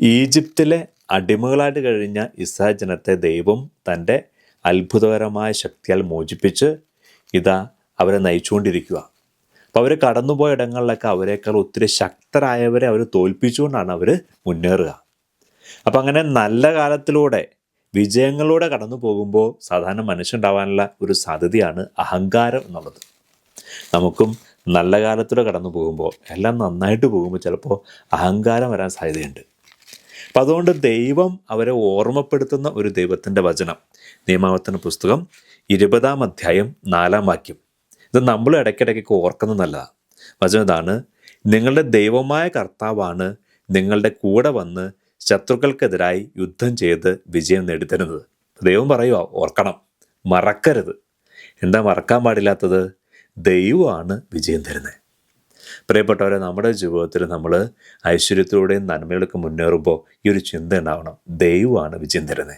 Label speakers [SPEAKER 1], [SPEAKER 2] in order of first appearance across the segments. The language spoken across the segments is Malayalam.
[SPEAKER 1] ഈജിപ്തിലെ അടിമകളായിട്ട് കഴിഞ്ഞ ഇസ്രായേൽ ജനത്തെ ദൈവം തന്റെ അത്ഭുതകരമായ ശക്തിയാൽ മോചിപ്പിച്ച് ഇതാ അവരെ നയിച്ചുകൊണ്ടിരിക്കുക. അപ്പോൾ അവർ കടന്നുപോയ ഇടങ്ങളിലൊക്കെ അവരെക്കാൾ ഒത്തിരി ശക്തരായവരെ അവർ തോൽപ്പിച്ചുകൊണ്ടാണ് അവർ മുന്നേറുക. അപ്പം അങ്ങനെ നല്ല കാലത്തിലൂടെ വിജയങ്ങളിലൂടെ കടന്നു പോകുമ്പോൾ സാധാരണ മനുഷ്യണ്ടാവാനുള്ള ഒരു സാധ്യതയാണ് അഹങ്കാരം എന്നുള്ളത്. നമുക്കും നല്ല കാലത്തിലൂടെ കടന്നു പോകുമ്പോൾ എല്ലാം നന്നായിട്ട് പോകുമ്പോൾ ചിലപ്പോൾ അഹങ്കാരം വരാൻ സാധ്യതയുണ്ട്. അപ്പം അതുകൊണ്ട് ദൈവം അവരെ ഓർമ്മപ്പെടുത്തുന്ന ഒരു ദൈവത്തിന്റെ വചനം. നിയമാവർത്തന പുസ്തകം ഇരുപതാം അധ്യായം നാലാം വാക്യം. ഇത് നമ്മൾ ഇടയ്ക്കിടയ്ക്ക് ഓർക്കുന്ന നല്ലതാണ് വചനം ഇതാണ് നിങ്ങളുടെ ദൈവമായ കർത്താവാണ് നിങ്ങളുടെ കൂടെ വന്ന് ശത്രുക്കൾക്കെതിരായി യുദ്ധം ചെയ്ത് വിജയം നേടിത്തരുന്നത്. ദൈവം പറയുക ഓർക്കണം മറക്കരുത്. എന്താ മറക്കാൻ പാടില്ലാത്തത്? ദൈവമാണ് വിജയം തരുന്നത് പ്രിയപ്പെട്ടവരെ നമ്മുടെ ജീവിതത്തിൽ നമ്മൾ ഐശ്വര്യത്തിലൂടെയും നന്മകളൊക്കെ മുന്നേറുമ്പോൾ ഈ ഒരു ചിന്ത ഉണ്ടാവണം. ദൈവമാണ് വിജയം തരുന്നത്.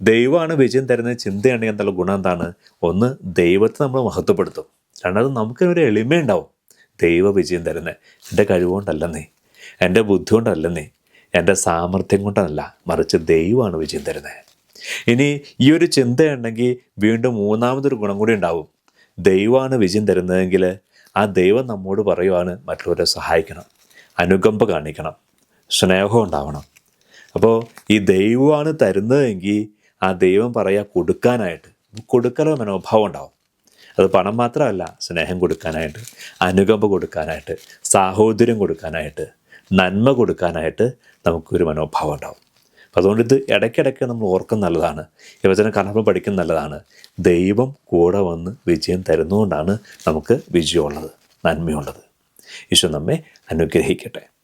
[SPEAKER 1] ദൈവമാണ് വിജയം തരുന്ന ചിന്തയാണെങ്കിൽ എന്നുള്ള ഗുണം എന്താണ്? ഒന്ന് ദൈവത്തെ നമ്മൾ മഹത്വപ്പെടുത്തും. രണ്ടാമത് നമുക്ക് ഒരു എളിമയുണ്ടാവും ദൈവ വിജയം തരുന്നത് എന്റെ കഴിവുകൊണ്ടല്ലെന്നേ എന്റെ ബുദ്ധി കൊണ്ടല്ലെന്നേ എന്റെ സാമർഥ്യം കൊണ്ടല്ല. മറിച്ച് ദൈവമാണ് വിജയം തരുന്നത് ഇനി ഈ ഒരു ചിന്തയുണ്ടെങ്കിൽ വീണ്ടും മൂന്നാമതൊരു ഗുണം കൂടി ഉണ്ടാവും. ദൈവമാണ് വിജയം തരുന്നതെങ്കിൽ ആ ദൈവം നമ്മോട് പറയുവാണ് മറ്റുള്ളവരെ സഹായിക്കണം അനുകമ്പ കാണിക്കണം സ്നേഹം ഉണ്ടാവണം. അപ്പോൾ ഈ ദൈവമാണ് തരുന്നതെങ്കിൽ ആ ദൈവം പറയുക കൊടുക്കാനായിട്ട് കൊടുക്കലൊരു മനോഭാവം ഉണ്ടാവും. അത് പണം മാത്രമല്ല സ്നേഹം കൊടുക്കാനായിട്ട് അനുകമ്പ കൊടുക്കാനായിട്ട് സാഹോദര്യം കൊടുക്കാനായിട്ട് നന്മ കൊടുക്കാനായിട്ട് നമുക്കൊരു മനോഭാവം ഉണ്ടാവും. അതുകൊണ്ട് ഇത് ഇടയ്ക്കിടയ്ക്ക് നമ്മൾ ഓർക്കുന്ന നല്ലതാണ്. യുവജന കലാപം പഠിക്കുന്ന നല്ലതാണ്. ദൈവം കൂടെ വന്ന് വിജയം തരുന്നതുകൊണ്ടാണ് നമുക്ക് വിജയമുള്ളത് നന്മയുള്ളത്. ഈശോ നമ്മെ അനുഗ്രഹിക്കട്ടെ.